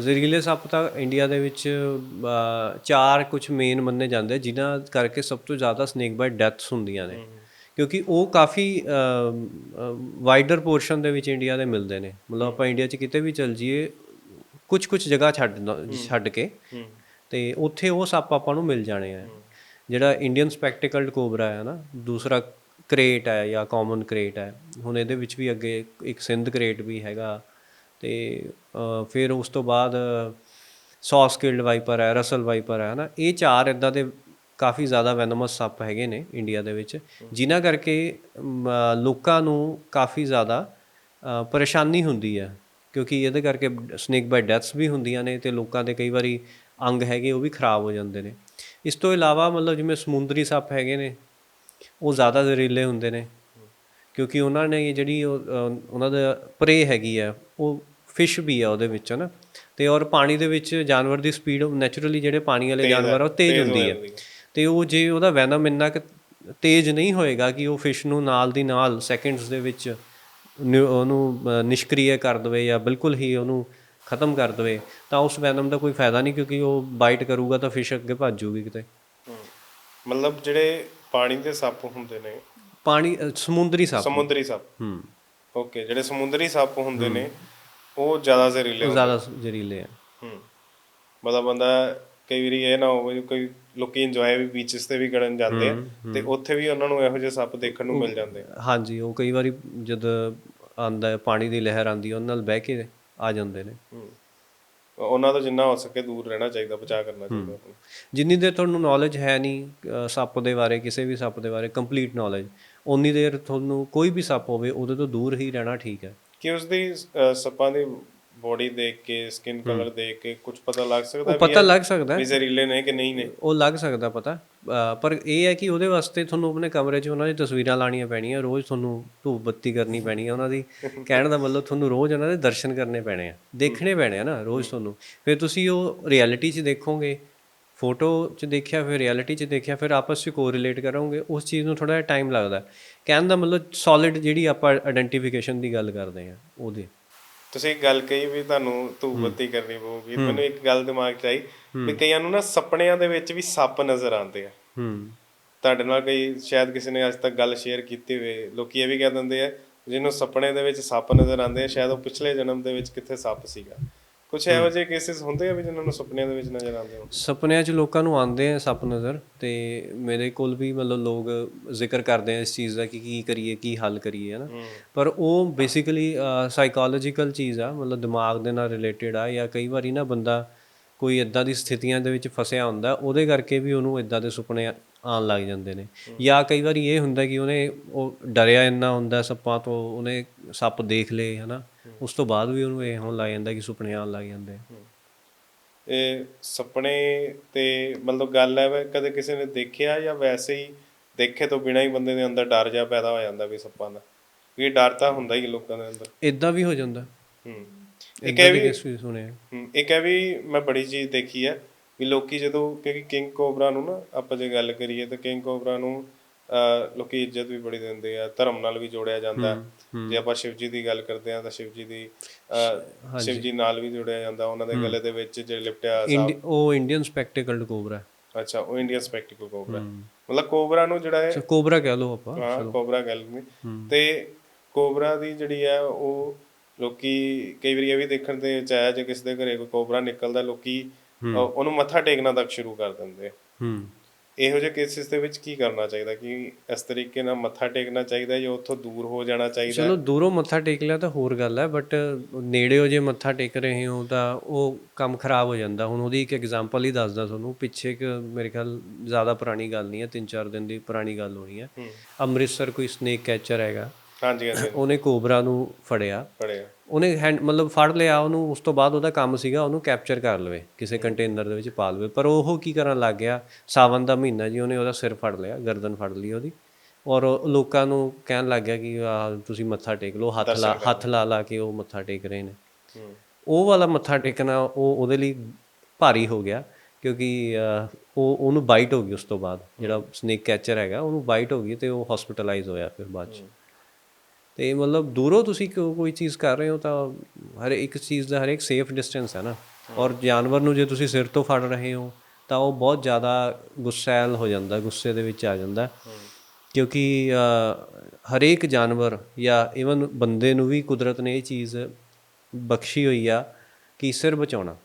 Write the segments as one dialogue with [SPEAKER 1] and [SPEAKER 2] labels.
[SPEAKER 1] ਜ਼ਹਿਰੀਲੇ ਸੱਪ ਤਾਂ ਇੰਡੀਆ ਦੇ ਵਿੱਚ ਅ, ਚਾਰ ਕੁਝ ਮੇਨ ਮੰਨੇ ਜਾਂਦੇ ਆ, ਜਿਨ੍ਹਾਂ ਕਰਕੇ ਸਭ ਤੋਂ ਜ਼ਿਆਦਾ ਸਨੇਕ ਬਾਈਟ ਡੈਥਸ ਹੁੰਦੀਆਂ ਨੇ। ਕਿਉਂਕਿ ਉਹ ਕਾਫੀ ਵਾਈਡਰ ਪੋਰਸ਼ਨ ਦੇ ਵਿੱਚ ਇੰਡੀਆ ਦੇ ਮਿਲਦੇ ਨੇ। ਮਤਲਬ ਆਪਾਂ ਇੰਡੀਆ 'ਚ ਕਿਤੇ ਵੀ ਚਲ ਜਾਈਏ ਕੁਝ ਕੁਝ ਜਗ੍ਹਾ ਛੱਡ ਛੱਡ ਕੇ ਤੇ ਉੱਥੇ ਉਹ ਸੱਪ ਆਪਾਂ ਨੂੰ ਮਿਲ ਜਾਣੇ ਆ। ਜਿਹੜਾ ਇੰਡੀਅਨ ਸਪੈਕਟੀਕਲਡ ਕੋਬਰਾ ਹੈ ਨਾ ਦੂਸਰਾ ਕ੍ਰੇਟ ਹੈ ਜਾਂ ਕਾਮਨ ਕ੍ਰੇਟ ਹੈ। ਹੁਣ ਇਹਦੇ ਵਿੱਚ ਵੀ ਅੱਗੇ ਇੱਕ ਸਿੰਧ ਕ੍ਰੇਟ ਵੀ ਹੈਗਾ। ਤੇ ਫਿਰ ਉਸ ਤੋਂ ਬਾਅਦ ਸੌ ਸਕਿਲਡ ਵਾਈਪਰ ਹੈ, ਰਸਲ ਵਾਈਪਰ ਹੈ ਨਾ ਇਹ ਚਾਰ ਇਦਾਂ ਦੇ ਕਾਫੀ ਜ਼ਿਆਦਾ ਵੈਨਮਸ ਸੱਪ ਹੈਗੇ ਨੇ ਇੰਡੀਆ ਦੇ ਵਿੱਚ, ਜਿਨ੍ਹਾਂ ਕਰਕੇ ਲੋਕਾਂ ਨੂੰ ਕਾਫੀ ਜ਼ਿਆਦਾ ਪਰੇਸ਼ਾਨੀ ਹੁੰਦੀ ਹੈ। ਕਿਉਂਕਿ ਇਹਦੇ ਕਰਕੇ ਸਨੇਕ ਬਾਈਟ ਡੈਥਸ ਵੀ ਹੁੰਦੀਆਂ ਨੇ ਤੇ ਲੋਕਾਂ ਦੇ ਕਈ ਵਾਰੀ ਅੰਗ ਹੈਗੇ ਉਹ ਵੀ ਖਰਾਬ ਹੋ ਜਾਂਦੇ ਨੇ। ਇਸ ਤੋਂ ਇਲਾਵਾ ਮਤਲਬ ਜਿਵੇਂ ਸਮੁੰਦਰੀ ਸੱਪ ਹੈਗੇ ਨੇ, ਉਹ ਜ਼ਿਆਦਾ ਜ਼ਹਿਰੀਲੇ ਹੁੰਦੇ ਨੇ। ਕਿਉਂਕਿ ਉਹਨਾਂ ਨੇ ਜਿਹੜੀ ਉਹ, ਉਹਨਾਂ ਦਾ ਪ੍ਰੇ ਹੈਗੀ ਆ ਉਹ ਫਿਸ਼ ਵੀ ਆ ਉਹਦੇ ਵਿੱਚ ਨਾ ਤੇ ਔਰ ਪਾਣੀ ਦੇ ਵਿੱਚ ਜਾਨਵਰ ਦੀ ਸਪੀਡ ਨੈਚੁਰਲੀ ਜਿਹੜੇ ਪਾਣੀ ਵਾਲੇ ਜਾਨਵਰ ਆ ਉਹ ਤੇਜ਼ ਹੁੰਦੀ ਹੈ ਤੇ ਉਹ ਜੇ ਉਹਦਾ ਵੈਨਮ ਇੰਨਾ ਕਿ ਤੇਜ਼ ਨਹੀਂ ਹੋਏਗਾ ਕਿ ਉਹ ਫਿਸ਼ ਨੂੰ ਨਾਲ ਦੀ ਨਾਲ ਸੈਕਿੰਡਸ ਦੇ ਵਿੱਚ ਉਹਨੂੰ ਅ, ਨਿਸ਼ਕਰੀय ਕਰ ਦਵੇ ਜਾਂ ਬਿਲਕੁਲ ਹੀ ਉਹਨੂੰ ਖਤਮ ਕਰ ਦਵੇ ਤਾਂ ਉਸ ਵੈਨਮ ਦਾ ਕੋਈ ਫਾਇਦਾ ਨਹੀਂ ਕਿਉਂਕਿ ਉਹ ਬਾਈਟ ਕਰੂਗਾ ਤਾਂ ਫਿਸ਼ ਅੱਗੇ ਭੱਜ ਜੂਗੀ ਕਿਤੇ।
[SPEAKER 2] ਮਤਲਬ ਜਿਹੜੇ ਪਾਣੀ ਦੇ ਸੱਪ ਹੁੰਦੇ ਨੇ
[SPEAKER 1] ਪਾਣੀ ਅ, ਸਮੁੰਦਰੀ ਸੱਪ
[SPEAKER 2] ਸਮੁੰਦਰੀ ਸੱਪ।
[SPEAKER 1] ਹੂੰ।
[SPEAKER 2] ਓਕੇ ਜਿਹੜੇ ਸਮੁੰਦਰੀ ਸੱਪ ਹੁੰਦੇ ਨੇ ਉਹ ਜ਼ਿਆਦਾ ਜ਼ਹਿਰੀਲੇ
[SPEAKER 1] ਉਹ ਜ਼ਿਆਦਾ ਜ਼ਹਿਰੀਲੇ ਆ।
[SPEAKER 2] ਹੂੰ। ਮਤਲਬ ਬੰਦਾ ਕਈ ਵਾਰੀ ਇਹ ਨਾ ਹੋਵੇ ਕੋਈ ਲੋਕੀ ਇੰਜੋਏ ਵੀ ਬੀਚਸ ਤੇ ਵੀ ਕਰਨ ਜਾਂਦੇ ਆ ਤੇ ਉੱਥੇ ਵੀ ਉਹਨਾਂ ਨੂੰ ਇਹੋ ਜਿਹੇ ਸੱਪ ਦੇਖਣ ਨੂੰ ਮਿਲ ਜਾਂਦੇ ਆ।
[SPEAKER 1] ਹਾਂਜੀ ਉਹ ਕਈ ਵਾਰੀ ਜਦ ਆਂਦਾ ਹੈ ਪਾਣੀ ਦੀ ਲਹਿਰ ਆਂਦੀ ਉਹਨਾਂ ਨਾਲ ਬਹਿ ਕੇ ਆ ਜਾਂਦੇ ਨੇ।
[SPEAKER 2] ਹੂੰ। ਉਹਨਾਂ ਤੋਂ ਜਿੰਨਾ ਹੋ ਸਕੇ ਦੂਰ ਰਹਿਣਾ ਚਾਹੀਦਾ ਬਚਾਅ ਕਰਨਾ ਚਾਹੀਦਾ ਆਪਣਾ।
[SPEAKER 1] ਜਿੰਨੀ ਦੇਰ ਤੁਹਾਨੂੰ ਨੌਲੇਜ ਹੈ ਨਹੀਂ ਅ, ਸੱਪ ਦੇ ਬਾਰੇ ਕਿਸੇ ਵੀ ਸੱਪ ਦੇ ਬਾਰੇ ਕੰਪਲੀਟ ਨੌਲੇਜ ਉਨੀ ਦੇਰ ਤੁਹਾਨੂੰ ਕੋਈ ਵੀ ਸੱਪ ਹੋਵੇ ਉਹਦੇ ਤੋਂ ਦੂਰ ਹੀ ਰਹਿਣਾ ਠੀਕ ਹੈ।
[SPEAKER 2] ਕਿ ਉਸ ਦੀ ਅ, ਸੱਪਾਂ ਦੀ ਬੋਡੀ ਦੇਖ ਕੇ ਸਕਿਨ ਕਲਰ ਦੇਖ ਕੇ ਕੁਝ ਪਤਾ ਲੱਗ ਸਕਦਾ
[SPEAKER 1] ਉਹ ਪਤਾ ਲੱਗ ਸਕਦਾ ਹੈ,
[SPEAKER 2] ਵੀ ਜ਼ਹਿਰੀਲੇ ਨੇ ਕਿ ਨਹੀਂ ਨੇ?
[SPEAKER 1] ਉਹ ਲੱਗ ਸਕਦਾ ਪਤਾ। ਅ, ਪਰ ਇਹ ਹੈ ਕਿ ਉਹਦੇ ਵਾਸਤੇ ਤੁਹਾਨੂੰ ਆਪਣੇ ਕਮਰੇ 'ਚ ਉਹਨਾਂ ਦੀ ਤਸਵੀਰਾਂ ਲਾਣੀਆਂ ਪੈਣੀਆਂ ਰੋਜ਼ ਤੁਹਾਨੂੰ ਧੂਪ ਬੱਤੀ ਕਰਨੀ ਪੈਣੀ ਹੈ ਉਹਨਾਂ ਦੀ। ਕਹਿਣ ਦਾ ਮਤਲਬ ਤੁਹਾਨੂੰ ਰੋਜ਼ ਉਹਨਾਂ ਦੇ ਦਰਸ਼ਨ ਕਰਨੇ ਪੈਣੇ ਆ ਦੇਖਣੇ ਪੈਣੇ ਆ ਨਾ ਰੋਜ਼ ਤੁਹਾਨੂੰ। ਫਿਰ ਤੁਸੀਂ ਉਹ ਰਿਐਲਿਟੀ 'ਚ ਦੇਖੋਗੇ ਫੋਟੋ 'ਚ ਦੇਖਿਆ ਫਿਰ ਰਿਐਲਿਟੀ 'ਚ ਦੇਖਿਆ ਫਿਰ ਆਪਸ 'ਚ ਕੋਰਿਲੇਟ ਕਰੋਗੇ ਉਸ ਚੀਜ਼ ਨੂੰ ਥੋੜਾ ਜਿਹਾ ਟਾਈਮ ਲੱਗਦਾ। ਕਹਿਣ ਦਾ ਮਤਲਬ ਸੋਲਿਡ ਜਿਹੜੀ ਆਪਾਂ ਆਇਡੈਂਟੀਫਿਕੇਸ਼ਨ ਦੀ ਗੱਲ ਕਰਦੇ ਆ ਉਹਦੇ।
[SPEAKER 2] ਤੁਸੀਂ ਇੱਕ ਗੱਲ ਕਹੀ ਵੀ ਤੁਹਾਨੂੰ ਧੂਪ ਬੱਤੀ ਕਰਨੀ ਪਊਗੀ ਮੈਨੂੰ ਇੱਕ ਗੱਲ ਦਿਮਾਗ 'ਚ ਆਈ ਵੀ ਕਈਆਂ ਨੂੰ ਨਾ ਸੁਪਨਿਆਂ ਦੇ ਵਿੱਚ ਵੀ ਸੱਪ ਨਜ਼ਰ ਆਉਂਦੇ ਆ।
[SPEAKER 1] ਹੂੰ।
[SPEAKER 2] ਤੁਹਾਡੇ ਨਾਲ ਕਈ ਸ਼ਾਇਦ ਕਿਸੇ ਨੇ ਅੱਜ ਤੱਕ ਗੱਲ ਸ਼ੇਅਰ ਕੀਤੀ ਹੋਵੇ ਲੋਕੀ ਇਹ ਵੀ ਕਹਿ ਦਿੰਦੇ ਆ ਜਿਹਨੂੰ ਸੁਪਨੇ ਦੇ ਵਿੱਚ ਸੱਪ ਨਜ਼ਰ ਆਉਂਦੇ ਆ ਸ਼ਾਇਦ ਉਹ ਪਿਛਲੇ ਜਨਮ ਦੇ ਵਿੱਚ ਕਿੱਥੇ ਸੱਪ ਸੀਗਾ। ਕੁਝ ਇਹੋ ਜਿਹੇ ਕੇਸਿਸ ਹੁੰਦੇ ਆ ਵੀ ਜਿਨ੍ਹਾਂ ਨੂੰ ਸੁਪਨਿਆਂ ਦੇ ਵਿੱਚ ਨਜ਼ਰ ਆਉਂਦੇ ਹੋ
[SPEAKER 1] ਸੁਪਨਿਆਂ 'ਚ ਲੋਕਾਂ ਨੂੰ ਆਉਂਦੇ ਆ ਸੱਪ ਨਜ਼ਰ ਤੇ ਮੇਰੇ ਕੋਲ ਵੀ ਮਤਲਬ ਲੋਕ ਜ਼ਿਕਰ ਕਰਦੇ ਆ ਇਸ ਚੀਜ਼ ਦਾ ਕਿ ਕੀ ਕਰੀਏ ਕੀ ਹੱਲ ਕਰੀਏ ਹਨਾ। ਪਰ ਉਹ ਬੇਸਿਕਲੀ ਸਾਈਕੋਲੋਜੀਕਲ ਚੀਜ਼ ਆ ਮਤਲਬ ਦਿਮਾਗ ਦੇ ਨਾਲ ਰਿਲੇਟਡ ਆ ਜਾਂ ਕਈ ਵਾਰੀ ਨਾ ਬੰਦਾ ਕੋਈ ਇਦਾਂ ਦੀ ਸਥਿਤੀਆਂ ਦੇ ਵਿੱਚ ਫਸਿਆ ਹੁੰਦਾ ਉਹਦੇ ਕਰਕੇ ਵੀ ਉਹਨੂੰ ਇਦਾਂ ਦੇ ਸੁਪਨੇ ਆਉਣ ਲੱਗ ਜਾਂਦੇ ਨੇ। ਜਾਂ ਕਈ ਵਾਰੀ ਇਹ ਹੁੰਦਾ ਕਿ ਉਹਨੇ ਉਹ ਡਰਿਆ ਇੰਨਾ ਹੁੰਦਾ ਸੱਪਾਂ ਤੋਂ ਉਹਨੇ ਸੱਪ ਦੇਖ ਲਏ ਹਨਾ? ਉਸ ਤੋਂ ਬਾਅਦ ਵੀ ਉਹਨੂੰ ਇਹ ਹੋਣ ਲੱਗ ਜਾਂਦਾ ਕਿ ਸੁਪਨੇ ਆਉਣ ਲੱਗ ਜਾਂਦੇ
[SPEAKER 2] ਇਹ ਸੁਪਨੇ ਤੇ ਮਤਲਬ ਗੱਲ ਹੈ ਵੀ ਕਦੇ ਕਿਸੇ ਨੇ ਦੇਖਿਆ ਜਾਂ ਵੈਸੇ ਹੀ ਦੇਖੇ ਤੋਂ ਬਿਨਾਂ ਹੀ ਬੰਦੇ ਦੇ ਅੰਦਰ ਡਰ ਜਾ ਪੈਦਾ ਹੋ ਜਾਂਦਾ ਵੀ ਸੱਪਾਂ ਦਾ? ਕਿਉਂਕਿ ਡਰ ਤਾਂ ਹੁੰਦਾ ਹੀ ਲੋਕਾਂ ਦੇ ਅੰਦਰ।
[SPEAKER 1] ਇਦਾਂ ਵੀ ਹੋ ਜਾਂਦਾ।
[SPEAKER 2] ਹੂੰ।
[SPEAKER 1] ਇੱਕ ਇਹ ਵੀ ਸੁਣਿਆ
[SPEAKER 2] ਇੱਕ ਇਹ ਵੀ ਮੈਂ ਬੜੀ ਚੀਜ਼ ਦੇਖੀ ਹੈ ਵੀ ਲੋਕੀ ਜਦੋਂ ਕਿਉਂਕਿ ਕਿੰਗ ਕੋਬਰਾ ਨੂੰ ਨਾ ਆਪਾਂ ਜੇ ਗੱਲ ਕਰੀਏ ਤਾਂ ਕਿੰਗ ਕੋਬਰਾ ਨੂੰ ਲੋਕੀ ਇੱਜ਼ਤ ਵੀ ਬੜੀ ਦਿੰਦੇ ਆ ਧਰਮ ਨਾਲ ਵੀ ਜੋੜਿਆ ਜਾਂਦਾ। ਜੇ ਆਪਾਂ ਸ਼ਿਵ ਜੀ ਦੀ ਗੱਲ ਕਰਦੇ ਆ ਤਾਂ ਸ਼ਿਵ ਜੀ ਦੀ ਅਹ, ਸ਼ਿਵ ਜੀ ਨਾਲ ਵੀ ਜੋੜਿਆ ਜਾਂਦਾ ਉਹਨਾਂ ਦੇ ਗਲੇ ਦੇ ਵਿੱਚ ਜੇ ਲਿਪਟਿਆ
[SPEAKER 1] ਇੰਡੀ- ਉਹ ਇੰਡੀਅਨ ਸਪੈਕਟੀਕਲਡ ਕੋਬਰਾ
[SPEAKER 2] ਅੱਛਾ ਉਹ ਇੰਡੀਅਨ ਸਪੈਕਟੀਕਲ ਕੋਬਰਾ ਮਤਲਬ ਕੋਬਰਾ ਨੂੰ ਜਿਹੜਾ ਹੈ
[SPEAKER 1] ਕੋਬਰਾ ਕਹਿ ਲਓ ਆਪਾਂ
[SPEAKER 2] ਹਾਂ ਕੋਬਰਾ ਗੱਲ ਨਹੀਂ ਤੇ ਕੋਬਰਾ ਦੀ ਜਿਹੜੀ ਹੈ ਉਹ ਲੋਕੀ ਕਈ ਵਾਰੀ ਇਹ ਵੀ ਦੇਖਣ ਤੇ ਚਾਹਿਆ ਜੇ ਕਿਸੇ ਦੇ ਘਰੇ ਕੋਈ ਕੋਬਰਾ ਨਿਕਲਦਾ ਲੋਕੀ ਉਹਨੂੰ ਮੱਥਾ ਟੇਕਣਾ ਤੱਕ ਸ਼ੁਰੂ ਕਰ ਦਿੰਦੇ
[SPEAKER 1] ਹੂੰ।
[SPEAKER 2] ਇਹੋ ਜਿਹੇ ਕੇਸਿਸ ਦੇ ਵਿੱਚ ਕੀ ਕਰਨਾ ਚਾਹੀਦਾ ਕਿ ਇਸ ਤਰੀਕੇ ਨਾਲ ਮੱਥਾ ਟੇਕਣਾ ਚਾਹੀਦਾ ਜਾਂ ਉੱਥੋਂ ਦੂਰ ਹੋ ਜਾਣਾ ਚਾਹੀਦਾ?
[SPEAKER 1] ਚਲੋ ਦੂਰੋਂ ਮੱਥਾ ਟੇਕ ਲਿਆ ਤਾਂ ਹੋਰ ਗੱਲ ਹੈ ਬਟ ਨੇੜਿਓ ਜੇ ਮੱਥਾ ਟੇਕ ਰਹੇ ਹੋ ਤਾਂ ਉਹ ਕੰਮ ਖਰਾਬ ਹੋ ਜਾਂਦਾ। ਹੁਣ ਉਹਦੀ ਇੱਕ ਐਗਜ਼ਾਮਪਲ ਹੀ ਦੱਸਦਾ ਤੁਹਾਨੂੰ ਪਿੱਛੇ ਇੱਕ ਮੇਰੇ ਖਿਆਲ ਜ਼ਿਆਦਾ ਪੁਰਾਣੀ ਗੱਲ ਨਹੀਂ ਹੈ 3-4 ਦਿਨ ਦੀ ਪੁਰਾਣੀ ਗੱਲ ਹੋਣੀ ਹੈ। ਅੰਮ੍ਰਿਤਸਰ ਕੋਈ ਸਨੇਕ ਕੈਚਰ ਹੈਗਾ।
[SPEAKER 2] ਹਾਂਜੀ ਹਾਂਜੀ।
[SPEAKER 1] ਉਹਨੇ ਕੋਬਰਾ ਨੂੰ ਫੜਿਆ।
[SPEAKER 2] ਪੜਿਆ
[SPEAKER 1] ਉਹਨੇ ਹੈਂਡ ਮਤਲਬ ਫੜ ਲਿਆ ਉਹਨੂੰ ਉਸ ਤੋਂ ਬਾਅਦ ਉਹਦਾ ਕੰਮ ਸੀਗਾ ਉਹਨੂੰ ਕੈਪਚਰ ਕਰ ਲਵੇ ਕਿਸੇ ਕੰਟੇਨਰ ਦੇ ਵਿੱਚ ਪਾ ਲਵੇ। ਪਰ ਉਹ ਕੀ ਕਰਨ ਲੱਗ ਗਿਆ? ਸਾਵਨ ਦਾ ਮਹੀਨਾ ਜੀ ਉਹਨੇ ਉਹਦਾ ਸਿਰ ਫੜ ਲਿਆ ਗਰਦਨ ਫੜ ਲਈ ਉਹਦੀ। ਔਰ ਲੋਕਾਂ ਨੂੰ ਕਹਿਣ ਲੱਗ ਗਿਆ ਕਿ ਤੁਸੀਂ ਮੱਥਾ ਟੇਕ ਲਓ ਹੱਥ ਲਾ ਹੱਥ ਲਾ ਲਾ ਕੇ ਉਹ ਮੱਥਾ ਟੇਕ ਰਹੇ ਨੇ। ਉਹ ਵਾਲਾ ਮੱਥਾ ਟੇਕਣਾ ਉਹ ਉਹਦੇ ਲਈ ਭਾਰੀ ਹੋ ਗਿਆ ਕਿਉਂਕਿ ਉਹ ਉਹਨੂੰ ਬਾਈਟ ਹੋ ਗਈ ਉਸ ਤੋਂ ਬਾਅਦ। ਜਿਹੜਾ ਸਨੇਕ ਕੈਚਰ ਹੈਗਾ ਉਹਨੂੰ ਬਾਈਟ ਹੋ ਗਈ ਤੇ ਉਹ ਹਸਪੀਟਲਾਈਜ਼ ਹੋਇਆ ਫਿਰ ਬਾਅਦ ਚ। ਤੇ ਮਤਲਬ ਦੂਰੋਂ ਤੁਸੀਂ ਕੋਈ ਚੀਜ਼ ਕਰ ਰਹੇ ਹੋ ਤਾਂ ਹਰ ਇੱਕ ਚੀਜ਼ ਦਾ ਹਰ ਇੱਕ ਸੇਫ ਡਿਸਟੈਂਸ ਹੈ ਨਾ। ਔਰ ਜਾਨਵਰ ਨੂੰ ਜੇ ਤੁਸੀਂ ਸਿਰ ਤੋਂ ਫੜ ਰਹੇ ਹੋ ਤਾਂ ਉਹ ਬਹੁਤ ਜ਼ਿਆਦਾ ਗੁੱਸੈਲ ਹੋ ਜਾਂਦਾ, ਗੁੱਸੇ ਦੇ ਵਿੱਚ ਆ ਜਾਂਦਾ। ਕਿਉਂਕਿ ਹਰੇਕ ਜਾਨਵਰ ਜਾਂ ਇਵਨ ਬੰਦੇ ਨੂੰ ਵੀ ਕੁਦਰਤ ਨੇ ਇਹ ਚੀਜ਼ ਬਖਸ਼ੀ ਹੋਈ ਆ ਕਿ ਸਿਰ ਬਚਾਉਣਾ।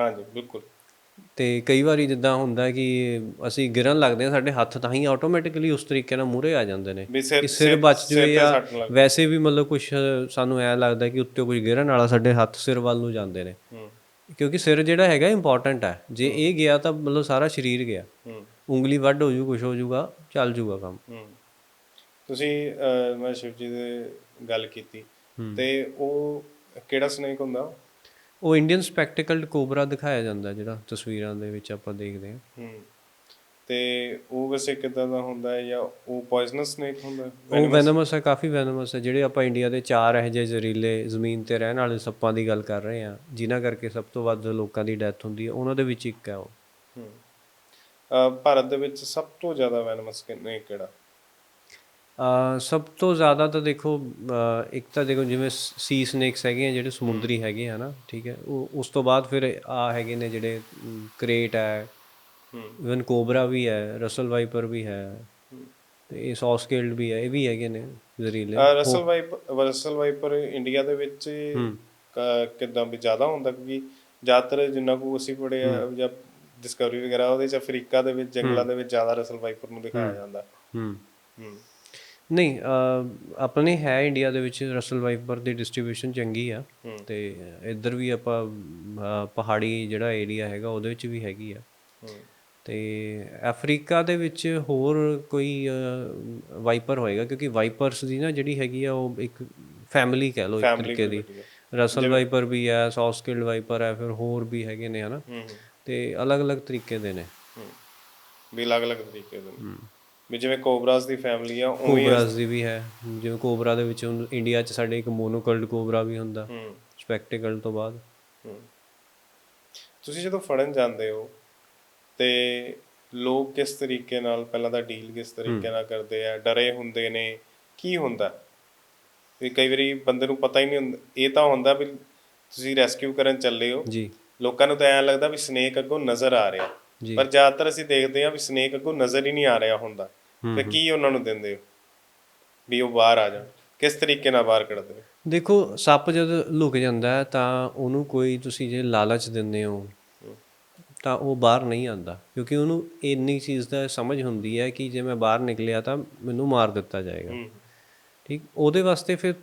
[SPEAKER 2] ਹਾਂਜੀ, ਬਿਲਕੁਲ।
[SPEAKER 1] ਤੇ ਕਈ ਵਾਰੀ ਜਿੱਦਾਂ ਹੁੰਦਾ ਕਿ ਅਸੀਂ ਗਿਰਨ ਲੱਗਦੇ ਆ ਸਾਡੇ ਹੱਥ ਤਾਂ ਹੀ ਆਟੋਮੈਟਿਕਲੀ ਉਸ ਤਰੀਕੇ ਨਾਲ ਮੂਹਰੇ ਆ ਜਾਂਦੇ ਨੇ। ਕਿ ਸਿਰ ਬਚ ਜਵੇ
[SPEAKER 2] ਲੱਗ
[SPEAKER 1] ਵੈਸੇ ਵੀ ਮਤਲਬ ਕੁਝ ਸਾਨੂੰ ਐ ਲੱਗਦਾ ਕਿ ਉੱਤੇ ਕੋਈ ਗਿਰਨ ਵਾਲਾ ਸਾਡੇ ਹੱਥ ਸਿਰ ਵੱਲ ਨੂੰ ਜਾਂਦੇ ਨੇ। ਕਿਉਂਕਿ ਸਿਰ ਜਿਹੜਾ ਹੈਗਾ ਇੰਪੋਰਟੈਂਟ ਹੈ। ਜੇ ਇਹ ਗਿਆ ਤਾਂ ਮਤਲਬ ਸਾਰਾ ਸਰੀਰ ਗਿਆ। ਉਂਗਲੀ ਵੱਢ ਹੋ ਜੂ ਕੁਝ ਹੋ ਜੂਗਾ ਚੱਲ ਜੂਗਾ ਕੰਮ।
[SPEAKER 2] ਤੁਸੀਂ ਮੈਂ ਸ਼ਿਵ ਜੀ ਦੇ ਗੱਲ ਕੀਤੀ। ਤੇ ਉਹ ਕਿਹੜਾ ਸਨੇਕ ਹੁੰਦਾ?
[SPEAKER 1] ਉਹ ਇੰਡੀਅਨ ਸਪੈਕਟੀਕਲਡ ਕੋਬਰਾ ਦਿਖਾਇਆ ਜਾਂਦਾ ਜਿਹੜਾ ਤਸਵੀਰਾਂ ਦੇ ਵਿੱਚ ਆਪਾਂ ਦੇਖਦੇ ਹਾਂ।
[SPEAKER 2] ਹੂੰ। ਤੇ ਉਹ ਵੈਸੇ ਕਿਦਾਂ ਦਾ ਹੁੰਦਾ ਹੈ ਜਾਂ ਉਹ ਪੋਇਜ਼ਨਸ ਸਨੇਕ ਹੁੰਦਾ ਹੈ?
[SPEAKER 1] ਉਹ ਵੈਨਮਸ ਹੈ ਕਾਫੀ ਵੈਨਮਸ ਹੈ ਜਿਹੜੇ ਆਪਾਂ ਇੰਡੀਆ ਦੇ ਚਾਰ ਇਹੋ ਜਿਹੇ ਜ਼ਹਿਰੀਲੇ ਜ਼ਮੀਨ ਤੇ ਰਹਿਣ ਵਾਲੇ ਸੱਪਾਂ ਦੀ ਗੱਲ ਕਰ ਰਹੇ ਹਾਂ ਜਿਨ੍ਹਾਂ ਕਰਕੇ ਸਭ ਤੋਂ ਵੱਧ ਲੋਕਾਂ ਦੀ ਡੈਥ ਹੁੰਦੀ ਹੈ ਉਹਨਾਂ ਦੇ ਵਿੱਚ ਇੱਕ ਹੈ ਉਹ।
[SPEAKER 2] ਹੂੰ। ਭਾਰਤ ਦੇ ਵਿੱਚ ਸਭ ਤੋਂ ਜ਼ਿਆਦਾ ਵੈਨਮਸ ਕਿਹੜਾ?
[SPEAKER 1] ਸਭ ਤੋਂ ਜ਼ਿਆਦਾ ਤਾਂ ਦੇਖੋ ਇੱਕ ਤਾਂ ਦੇਖੋ ਜਿਵੇਂ ਸੀ ਸਨੇਕਸ ਹੈਗੇ ਆ ਜਿਹੜੇ ਸਮੁੰਦਰੀ ਹੈਗੇ ਆ ਨਾ ਠੀਕ ਹੈ ਉਹ ਉਸ ਤੋਂ ਬਾਅਦ ਫਿਰ ਆ ਹੈਗੇ ਨੇ ਜਿਹੜੇ ਕ੍ਰੇਟ ਹੈ ਇਵਨ ਕੋਬਰਾ ਵੀ ਹੈ ਰਸਲ ਵਾਈਪਰ ਵੀ ਹੈ ਤੇ ਇਹ ਸੌ ਸਕੇਲਡ ਵੀ ਹੈ ਇਹ ਵੀ ਹੈਗੇ ਨੇ ਜ਼ਹਿਰੀਲੇ।
[SPEAKER 2] ਅਹ, Russell viper Russell viper India ਦੇ ਵਿੱਚ ਕਿੱਦਾਂ ਵੀ ਜ਼ਿਆਦਾ ਹੁੰਦਾ ਕਿਉਂਕਿ ਜ਼ਿਆਦਾਤਰ ਜਿੰਨਾ ਕੋ ਅਸੀਂ ਪੜਿਆ ਜਾਂ ਡਿਸਕਵਰੀ ਵਗੈਰਾ ਉਹਦੇ ਚ ਅਫਰੀਕਾ ਦੇ ਵਿੱਚ ਜੰਗਲਾਂ ਦੇ ਵਿੱਚ ਜ਼ਿਆਦਾ ਰਸਲ ਵਾਈਪਰ ਨੂੰ ਦਿਖਾਇਆ ਜਾਂਦਾ।
[SPEAKER 1] ਹੂੰ।
[SPEAKER 2] ਹੂੰ।
[SPEAKER 1] ਨਹੀਂ ਆਪਣੇ ਹੈ ਇੰਡੀਆ ਦੇ ਵਿੱਚ ਰਸਲ ਵਾਈਪਰ ਦੀ ਡਿਸਟ੍ਰੀਬਿਊਸ਼ਨ ਚੰਗੀ ਆ। ਤੇ ਇੱਧਰ ਵੀ ਆਪਾਂ ਪਹਾੜੀ ਜਿਹੜਾ ਏਰੀਆ ਹੈਗਾ ਉਹਦੇ ਵਿੱਚ ਵੀ ਹੈਗੀ ਆ। ਤੇ ਅਫਰੀਕਾ ਦੇ ਵਿੱਚ ਹੋਰ ਕੋਈ ਵਾਈਪਰ ਹੋਏਗਾ ਕਿਉਂਕਿ ਵਾਈਪਰਸ ਦੀ ਨਾ ਜਿਹੜੀ ਹੈਗੀ ਆ ਉਹ ਇੱਕ ਫੈਮਿਲੀ ਕਹਿ ਲਓ ਇੱਕ ਤਰੀਕੇ ਦੀ। ਰਸਲ ਵਾਈਪਰ ਵੀ ਹੈ ਸੌ ਸਕਿਲਡ ਵਾਈਪਰ ਹੈ ਫਿਰ ਹੋਰ ਵੀ ਹੈਗੇ ਨੇ ਹਨਾ। ਤੇ ਅਲੱਗ-ਅਲੱਗ ਤਰੀਕੇ ਦੇ ਨੇ।
[SPEAKER 2] ਹੂੰ। ਵੀ ਅਲੱਗ-ਅਲੱਗ ਤਰੀਕੇ ਦੇ ਨੇ। ਵੀ ਜਿਵੇਂ ਕੋਬਰਾਸ ਦੀ ਫੈਮਿਲੀ ਆ ਉਵੇਂ
[SPEAKER 1] ਕੋਬਰਾਸ ਦੀ ਵੀ ਹੈ। ਜਿਵੇਂ ਕੋਬਰਾ ਦੇ ਵਿੱਚ ਇੰਡੀਆ 'ਚ ਸਾਡੇ ਇੱਕ ਮੋਨੋਕਲਡ ਕੋਬਰਾ ਵੀ ਹੁੰਦਾ
[SPEAKER 2] ਹੂੰ।
[SPEAKER 1] ਸਪੈਕਟੀਕਲ ਤੋਂ ਬਾਅਦ।
[SPEAKER 2] ਹੂੰ। ਤੁਸੀਂ ਜਦੋਂ ਫੜਨ ਜਾਂਦੇ ਹੋ ਤੇ ਲੋਕ ਕਿਸ ਤਰੀਕੇ ਨਾਲ ਪਹਿਲਾਂ ਤਾਂ ਡੀਲ ਕਿਸ ਤਰੀਕੇ ਨਾਲ ਕਰਦੇ ਆ? ਡਰੇ ਹੁੰਦੇ ਨੇ ਕੀ ਹੁੰਦਾ? ਵੀ ਕਈ ਵਾਰੀ ਬੰਦੇ ਨੂੰ ਪਤਾ ਹੀ ਨਹੀਂ ਹੁੰਦਾ ਇਹ ਤਾਂ ਹੁੰਦਾ ਵੀ ਤੁਸੀਂ ਰੈਸਕਿਊ ਕਰਨ ਚੱਲੇ ਹੋ।
[SPEAKER 1] ਜੀ।
[SPEAKER 2] ਲੋਕਾਂ ਨੂੰ ਤਾਂ ਐਂ ਲੱਗਦਾ ਵੀ ਸਨੇਕ ਅੱਗੋਂ ਨਜ਼ਰ ਆ ਰਿਹਾ। ਪਰ ਜ਼ਿਆਦਾਤਰ ਅਸੀਂ ਦੇਖਦੇ ਹਾਂ ਵੀ ਸਨੇਕ ਅੱਗੋਂ ਨਜ਼ਰ ਹੀ ਨਹੀਂ ਆ ਰਿਹਾ ਹੁੰਦਾ। ਤੇ ਕੀ ਉਹਨਾਂ ਨੂੰ ਦਿੰਦੇ ਹੋ? ਵੀ ਉਹ ਬਾਹਰ ਆ ਜਾਣ। ਕਿਸ ਤਰੀਕੇ ਨਾਲ ਬਾਹਰ ਕੱਢਦੇ ਹੋ
[SPEAKER 1] ਦੇਖੋ ਸੱਪ ਜਦ ਲੁਕ ਜਾਂਦਾ ਹੈ ਤਾਂ ਉਹਨੂੰ ਕੋਈ ਤੁਸੀਂ ਜੇ ਲਾਲਚ ਦਿੰਦੇ ਹੋ ਤਾਂ ਉਹ ਬਾਹਰ ਨਹੀਂ ਆਉਂਦਾ। ਕਿਉਂਕਿ ਉਹਨੂੰ ਇੰਨੀ ਚੀਜ਼ ਦਾ ਸਮਝ ਹੁੰਦੀ ਹੈ ਕਿ ਜੇ ਮੈਂ ਬਾਹਰ ਨਿਕਲਿਆ ਤਾਂ ਮੈਨੂੰ ਮਾਰ ਦਿੱਤਾ ਜਾਏਗਾ। ਠੀਕ? ਉਹਦੇ ਵਾਸਤੇ ਫਿਰ